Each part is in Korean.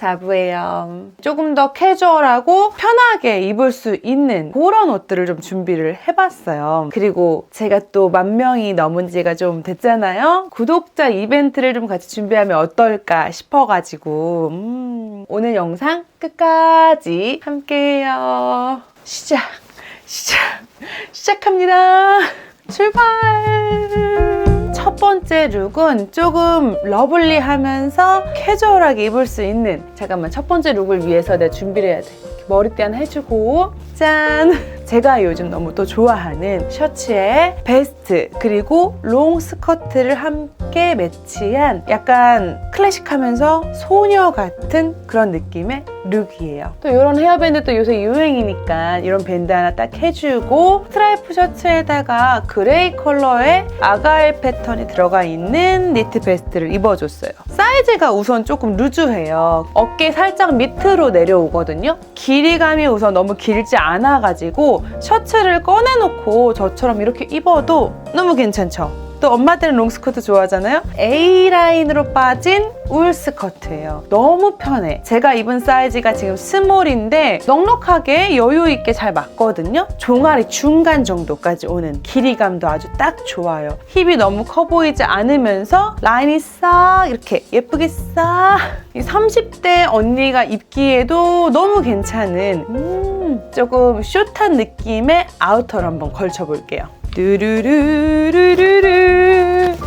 자부예요. 조금 더 캐주얼하고 편하게 입을 수 있는 그런 옷들을 좀 준비를 해봤어요. 그리고 제가 또 만 명이 넘은 지가 좀 됐잖아요. 구독자 이벤트를 좀 같이 준비하면 어떨까 싶어가지고. 음, 오늘 영상 끝까지 함께해요. 시작. 시작. 시작합니다. 출발 첫 번째 룩은 조금 러블리하면서 캐주얼하게 입을 수 있는 잠깐만 첫 번째 룩을 위해서 내가 준비를 해야 돼. 머리띠 하나 해주고 짠 제가 요즘 너무 또 좋아하는 셔츠에 베스트 그리고 롱 스커트를 함께 매치한 약간 클래식하면서 소녀 같은 그런 느낌의 룩이에요. 또 이런 헤어밴드 또 요새 유행이니까 이런 밴드 하나 딱 해주고 스트라이프 셔츠에다가 그레이 컬러의 아가일 패턴이 들어가 있는 니트 베스트를 입어줬어요. 사이즈가 우선 조금 루즈해요. 어깨 살짝 밑으로 내려오거든요. 길이감이 우선 너무 길지 않아가지고 셔츠를 꺼내놓고 저처럼 이렇게 입어도 너무 괜찮죠 또 엄마들은 롱스커트 좋아하잖아요. A라인으로 빠진 울 스커트예요. 너무 편해. 제가 입은 사이즈가 지금 스몰인데 넉넉하게 여유 있게 잘 맞거든요. 종아리 중간 정도까지 오는 길이감도 아주 딱 좋아요. 힙이 너무 커 보이지 않으면서 라인이 싹 이렇게 예쁘게 싹. 이 30대 언니가 입기에도 너무 괜찮은 음, 조금 숏한 느낌의 아우터를 한번 걸쳐볼게요. 뚜루루루루루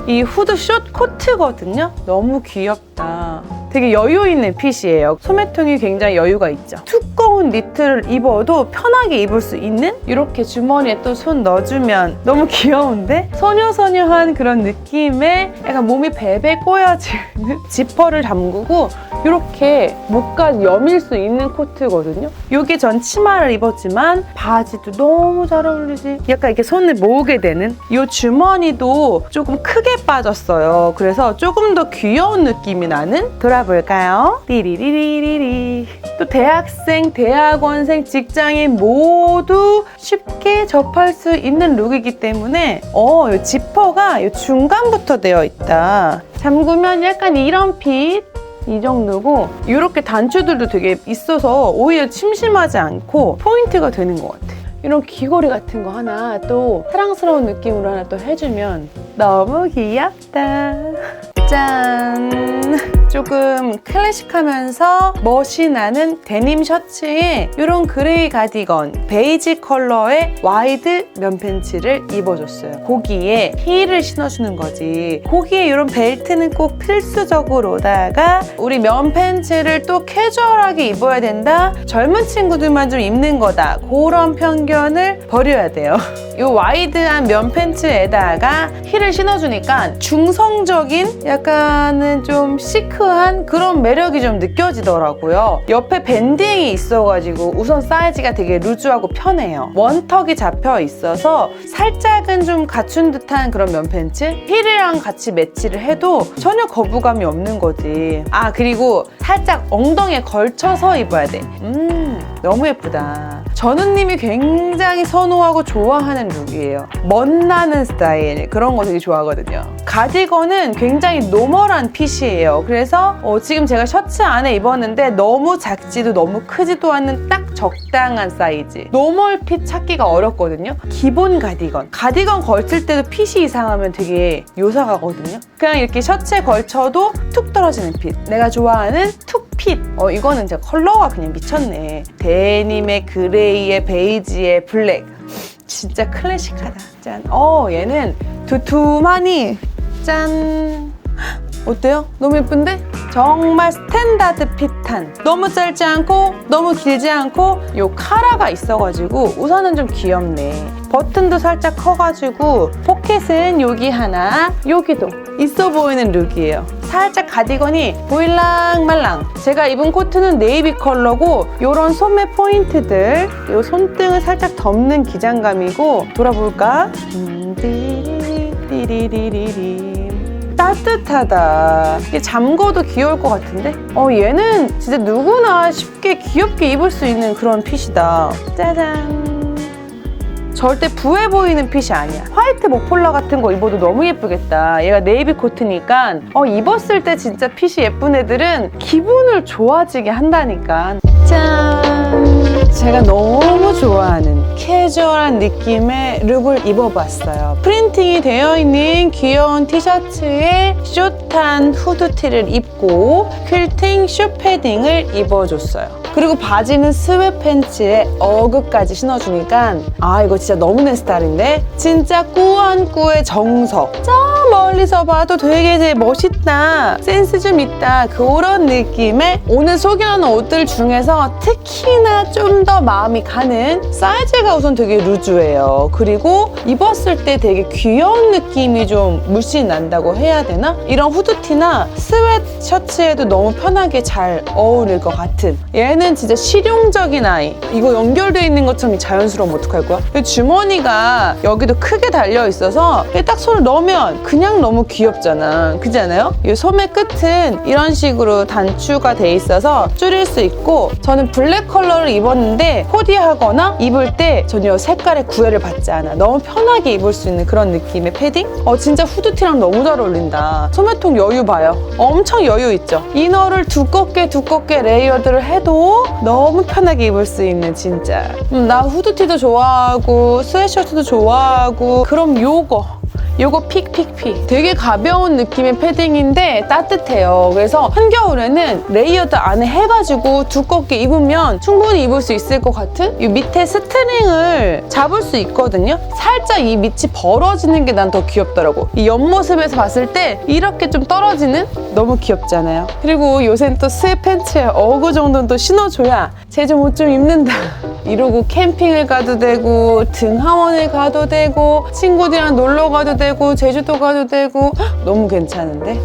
이 후드 숏 코트거든요. 너무 귀엽다 되게 여유 있는 핏이에요 소매통이 굉장히 여유가 있죠 두꺼운 니트를 입어도 편하게 입을 수 있는 이렇게 주머니에 또 손 넣어주면 너무 귀여운데 소녀소녀한 그런 느낌의 약간 몸이 베베 꼬여지는 지퍼를 잠그고 이렇게 목까지 여밀 수 있는 코트거든요. 여기 전 치마를 입었지만 바지도 너무 잘 어울리지. 약간 이렇게 손을 모으게 되는 이 주머니도 조금 크게 빠졌어요. 그래서 조금 더 귀여운 느낌이 나는 돌아볼까요? 띠리리리리리. 또 대학생, 대학원생, 직장인 모두 쉽게 접할 수 있는 룩이기 때문에 어, 이 지퍼가 이 중간부터 되어 있다. 잠그면 약간 이런 핏 이 정도고 이렇게 단추들도 되게 있어서 오히려 심심하지 않고 포인트가 되는 것 같아. 이런 귀걸이 같은 거 하나 또 사랑스러운 느낌으로 하나 또 해주면 너무 귀엽다. 짠! 조금 클래식하면서 멋이 나는 데님 셔츠에 이런 그레이 가디건, 베이지 컬러의 와이드 면 팬츠를 입어줬어요. 거기에 힐을 신어주는 거지. 거기에 이런 벨트는 꼭 필수적으로다가 우리 면 팬츠를 또 캐주얼하게 입어야 된다? 젊은 친구들만 좀 입는 거다. 그런 편견을 버려야 돼요. 이 와이드한 면 팬츠에다가 힐을 신어주니까 중성적인 약간 은 좀 시크한 그런 매력이 좀 느껴지더라고요. 옆에 밴딩이 있어가지고 우선 사이즈가 되게 루즈하고 편해요. 원턱이 잡혀 있어서 살짝은 좀 갖춘 듯한 그런 면 팬츠 힐이랑 같이 매치를 해도 전혀 거부감이 없는 거지. 아 그리고 살짝 엉덩이에 걸쳐서 입어야 돼. 음 너무 예쁘다. 전우님이 굉장히 선호하고 좋아하는 룩이에요. 멋나는 스타일 그런 거 되게 좋아하거든요. 가디건은 굉장히 노멀한 핏이에요. 그래서 어, 지금 제가 셔츠 안에 입었는데 너무 작지도 너무 크지도 않는 딱 적당한 사이즈. 노멀 핏 찾기가 어렵거든요. 기본 가디건. 가디건 걸칠 때도 핏이 이상하면 되게 요상하거든요. 그냥 이렇게 셔츠에 걸쳐도 툭 떨어지는 핏. 내가 좋아하는 툭 핏. 어, 이거는 진짜 컬러가 그냥 미쳤네. 데님의 그레이에 베이지에 블랙. 진짜 클래식하다. 짠. 어, 얘는 두툼하니. 짠. 어때요? 너무 예쁜데? 정말 스탠다드 핏한 너무 짧지 않고 너무 길지 않고 요 카라가 있어가지고 우선은 좀 귀엽네 버튼도 살짝 커가지고 포켓은 여기 하나 여기도 있어 보이는 룩이에요 살짝 가디건이 보일랑 말랑 제가 입은 코트는 네이비 컬러고 요런 소매 포인트들 요 손등을 살짝 덮는 기장감이고 돌아볼까? 음, 띠리리리리리 따뜻하다. 이게 잠궈도 귀여울 것 같은데? 어, 얘는 진짜 누구나 쉽게 귀엽게 입을 수 있는 그런 핏이다. 짜잔. 절대 부해 보이는 핏이 아니야. 화이트 목폴라 같은 거 입어도 너무 예쁘겠다. 얘가 네이비 코트니까 어, 입었을 때 진짜 핏이 예쁜 애들은 기분을 좋아지게 한다니까. 짠! 제가 너무 좋아하는 캐주얼한 느낌의 룩을 입어봤어요. 프린팅이 되어 있는 귀여운 티셔츠에 숏한 후드티를 입고 퀼팅 슈 패딩을 입어줬어요. 그리고 바지는 스웨 팬츠에 어그까지 신어주니까 아 이거 진짜 너무 내 스타일인데 진짜 꾸안꾸의 정석 저 멀리서 봐도 되게 멋있다 센스 좀 있다 그런 느낌의 오늘 소개하는 옷들 중에서 특히나 좀더 마음이 가는 사이즈가 우선 되게 루즈해요 그리고 입었을 때 되게 귀여운 느낌이 좀 물씬 난다고 해야 되나? 이런 후드티나 스웨트 셔츠에도 너무 편하게 잘 어울릴 것 같은 얘는 진짜 실용적인 아이 이거 연결돼 있는 것처럼 자연스러우면 어떡할 거야? 이 주머니가 여기도 크게 달려 있어서 딱 손을 넣으면 그냥 너무 귀엽잖아 그지 않아요? 이 소매 끝은 이런 식으로 단추가 돼 있어서 줄일 수 있고 저는 블랙 컬러를 입었 는데 코디하거나 입을 때 전혀 색깔의 구애를 받지 않아. 너무 편하게 입을 수 있는 그런 느낌의 패딩? 어 진짜 후드티랑 너무 잘 어울린다. 소매통 여유 봐요. 엄청 여유 있죠. 이너를 두껍게 두껍게 레이어드를 해도 너무 편하게 입을 수 있는 진짜. 음, 나 후드티도 좋아하고 스웨셔츠도 좋아하고 그럼 요거 요거 픽픽픽. 되게 가벼운 느낌의 패딩인데 따뜻해요. 그래서 한겨울에는 레이어드 안에 해가지고 두껍게 입으면 충분히 입을 수 있을 것 같은 이 밑에 스트링을 잡을 수 있거든요. 살짝 이 밑이 벌어지는 게 난 더 귀엽더라고. 이 옆모습에서 봤을 때 이렇게 좀 떨어지는 너무 귀엽잖아요? 그리고 요새는 또 스웨 팬츠에 어그 정도는 또 신어줘야 쟤 좀 옷 좀 입는다. 이러고 캠핑을 가도 되고 등하원을 가도 되고 친구들이랑 놀러 가도 되고 제주도 가도 되고 헉, 너무 괜찮은데?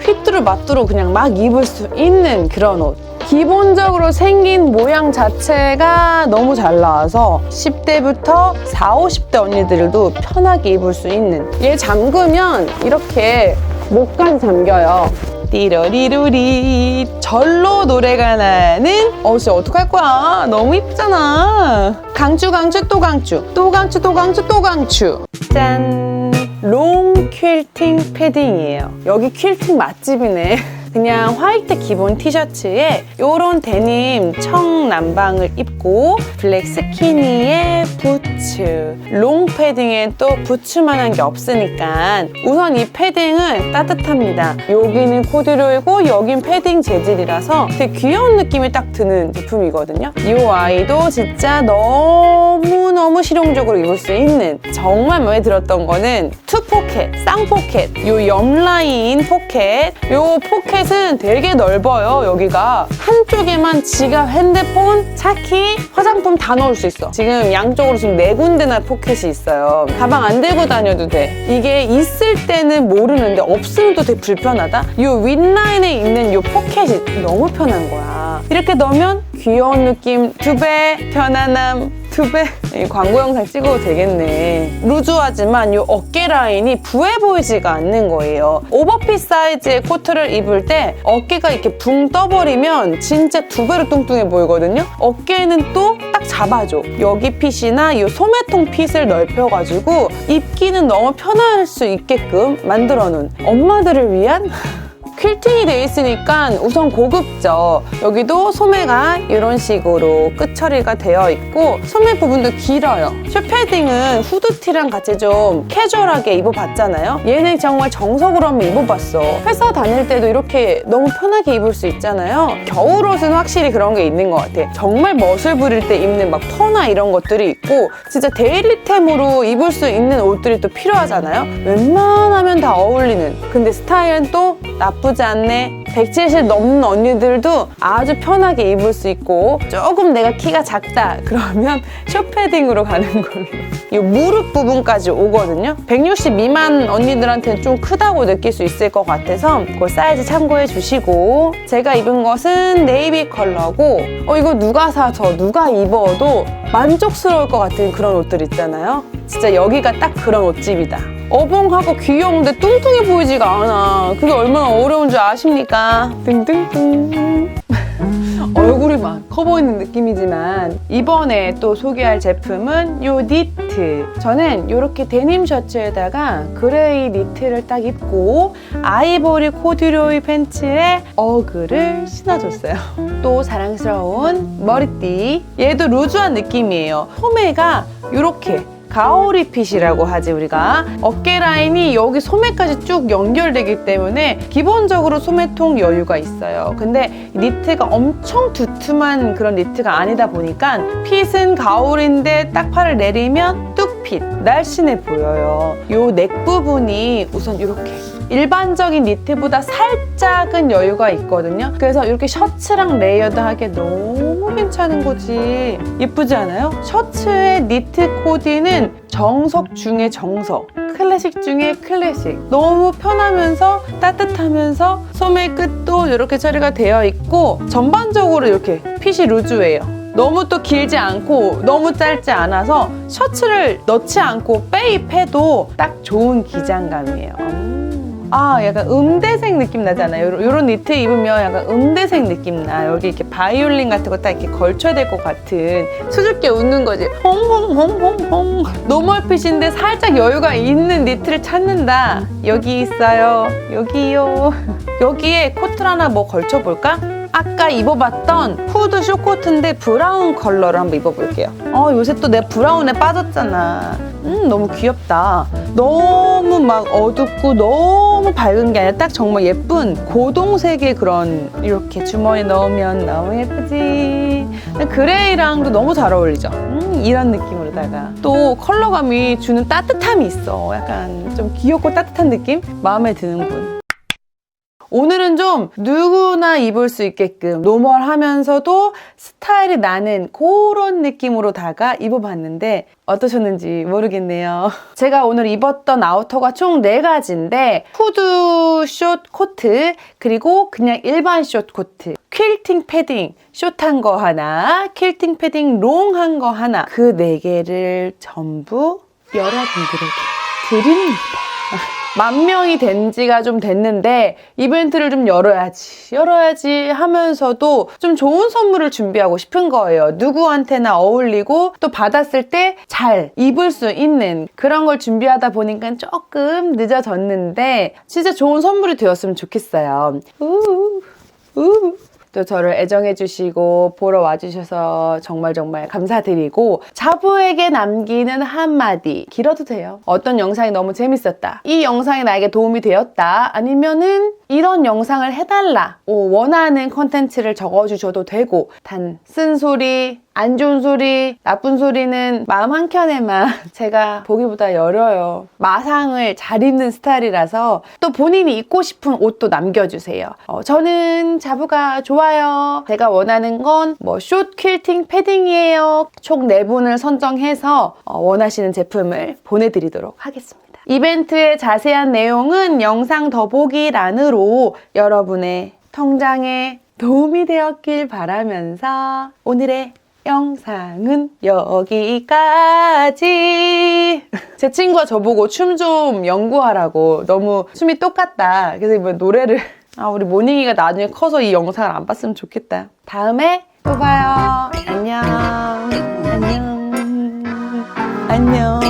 휘뚜루 마뚜루 그냥 막 입을 수 있는 그런 옷. 기본적으로 생긴 모양 자체가 너무 잘 나와서 10대부터 4, 50대 언니들도 편하게 입을 수 있는. 얘 잠그면 이렇게 목까지 잠겨요 띠러리루리. 절로 노래가 나는. 어 진짜 어떡할 거야? 너무 이쁘잖아. 강추 강추 또 강추. 또 강추 또 강추 또 강추. 짠. 롱 퀼팅 패딩이에요. 여기 퀼팅 맛집이네 그냥 화이트 기본 티셔츠에 요런 데님 청남방을 입고 블랙 스키니에 부츠 롱 패딩엔 또 부츠만한 게 없으니까 우선 이 패딩은 따뜻합니다. 여기는 코듀로이고 여긴 패딩 재질이라서 되게 귀여운 느낌이 딱 드는 제품이거든요. 이 아이도 진짜 너무너무 실용적으로 입을 수 있는 정말 마음에 들었던 거는 투 포켓, 쌍 포켓 요 옆라인 포켓 요 포켓 은 되게 넓어요 여기가. 한쪽에만 지갑, 핸드폰, 차키, 화장품 다 넣을 수 있어. 지금 양쪽으로 지금 네 군데나 포켓이 있어요. 가방 안 들고 다녀도 돼. 이게 있을 때는 모르는데 없으면 또 되게 불편하다? 요 윗라인에 있는 요 포켓이 너무 편한 거야. 이렇게 넣으면 귀여운 느낌. 두 배 편안함. 두 배. 이 광고 영상 찍어도 되겠네. 루즈하지만 이 어깨 라인이 부해 보이지가 않는 거예요. 오버핏 사이즈의 코트를 입을 때 어깨가 이렇게 붕 떠버리면 진짜 두 배로 뚱뚱해 보이거든요. 어깨는 또 딱 잡아줘. 여기 핏이나 이 소매통 핏을 넓혀가지고 입기는 너무 편할 수 있게끔 만들어 놓은 엄마들을 위한 퀼팅이 돼 있으니까 우선 고급져. 여기도 소매가 이런 식으로 끝 처리가 되어 있고 소매 부분도 길어요. 슈패딩은 후드티랑 같이 좀 캐주얼하게 입어봤잖아요. 얘는 정말 정석으로 한번 입어봤어. 회사 다닐 때도 이렇게 너무 편하게 입을 수 있잖아요. 겨울옷은 확실히 그런 게 있는 것 같아. 정말 멋을 부릴 때 입는 막 퍼나 이런 것들이 있고 진짜 데일리템으로 입을 수 있는 옷들이 또 필요하잖아요. 웬만하면 다 어울리는. 근데 스타일은 또 나쁘 지 않네. 170 넘는 언니들도 아주 편하게 입을 수 있고 조금 내가 키가 작다. 그러면 숏패딩으로 가는 걸로. 이 무릎 부분까지 오거든요. 160 미만 언니들한테는 좀 크다고 느낄 수 있을 것 같아서 그 사이즈 참고해 주시고. 제가 입은 것은 네이비 컬러고 어 이거 누가 사서 누가 입어도 만족스러울 것 같은 그런 옷들 있잖아요. 진짜 여기가 딱 그런 옷집이다 어벙하고 귀여운데 뚱뚱해 보이지가 않아. 그게 얼마나 어려운 줄 아십니까? 등등등. 얼굴이 막 커 보이는 느낌이지만 이번에 또 소개할 제품은 요 니트. 저는 이렇게 데님 셔츠에다가 그레이 니트를 딱 입고 아이보리 코듀로이 팬츠에 어그를 신어줬어요. 또 사랑스러운 머리띠. 얘도 루즈한 느낌이에요. 소매가 이렇게 가오리 핏이라고 하지 우리가. 어깨 라인이 여기 소매까지 쭉 연결되기 때문에 기본적으로 소매통 여유가 있어요. 근데 니트가 엄청 두툼한 그런 니트가 아니다 보니까 핏은 가오리인데 딱 팔을 내리면 뚝핏 날씬해 보여요. 요 넥 부분이 우선 이렇게 일반적인 니트보다 살짝은 여유가 있거든요. 그래서 이렇게 셔츠랑 레이어드 하기 너무 괜찮은 거지. 예쁘지 않아요? 셔츠의 니트 코디는 정석 중에 정석. 클래식 중에 클래식. 너무 편하면서 따뜻하면서 소매 끝도 이렇게 처리가 되어 있고 전반적으로 이렇게 핏이 루즈해요. 너무 또 길지 않고 너무 짧지 않아서 셔츠를 넣지 않고 빼입해도 딱 좋은 기장감이에요. 음. 아, 약간 음대색 느낌 나잖아요. 요런, 니트 입으면 약간 음대색 느낌 나. 여기 이렇게 바이올린 같은 거 딱 이렇게 걸쳐야 될 것 같은 수줍게 웃는 거지. 홍홍홍홍홍. 노멀핏인데 살짝 여유가 있는 니트를 찾는다. 여기 있어요. 여기요. 여기에 코트를 하나 뭐 걸쳐볼까? 아까 입어봤던 후드 쇼코트인데 브라운 컬러를 한번 입어볼게요. 어, 요새 또 내 브라운에 빠졌잖아. 음, 너무 귀엽다. 너무 막 어둡고 너무 밝은 게 아니라 딱 정말 예쁜 고동색의 그런 이렇게 주머니에 넣으면 너무 예쁘지. 그레이랑도 너무 잘 어울리죠. 음, 이런 느낌으로다가 또 컬러감이 주는 따뜻함이 있어. 약간 좀 귀엽고 따뜻한 느낌? 마음에 드는군. 오늘은 좀 누구나 입을 수 있게끔 노멀하면서도 스타일이 나는 그런 느낌으로 다가 입어봤는데 어떠셨는지 모르겠네요. 제가 오늘 입었던 아우터가 총 4가지인데 후드 숏 코트 그리고 그냥 일반 숏 코트 퀼팅 패딩 숏한 거 하나 퀼팅 패딩 롱한 거 하나 그 4개를 전부 여러분들에게 드립니다. 만 명이 된 지가 좀 됐는데 이벤트를 좀 열어야지 열어야지 하면서도 좀 좋은 선물을 준비하고 싶은 거예요. 누구한테나 어울리고 또 받았을 때 잘 입을 수 있는 그런 걸 준비하다 보니까 조금 늦어졌는데 진짜 좋은 선물이 되었으면 좋겠어요. 우우 우우 또 저를 애정해 주시고 보러 와주셔서 정말 정말 감사드리고 자부에게 남기는 한마디 길어도 돼요. 어떤 영상이 너무 재밌었다. 이 영상이 나에게 도움이 되었다. 아니면은 이런 영상을 해달라. 오, 원하는 컨텐츠를 적어주셔도 되고 단 쓴소리 안 좋은 소리, 나쁜 소리는 마음 한켠에만 제가 보기보다 열어요. 마상을 잘 입는 스타일이라서 또 본인이 입고 싶은 옷도 남겨주세요. 어, 저는 자부가 좋아요. 제가 원하는 건 뭐 숏 퀼팅 패딩이에요. 총 4분을 선정해서 어, 원하시는 제품을 보내드리도록 하겠습니다. 이벤트의 자세한 내용은 영상 더보기란으로 여러분의 통장에 도움이 되었길 바라면서 오늘의 영상은 여기까지. 제 친구가 저보고 춤 좀 연구하라고 너무 춤이 똑같다. 그래서 이번 노래를 아 우리 모닝이가 나중에 커서 이 영상을 안 봤으면 좋겠다. 다음에 또 봐요. 안녕. 안녕. 안녕.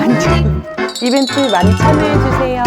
안녕. 이벤트 많이 참여해주세요.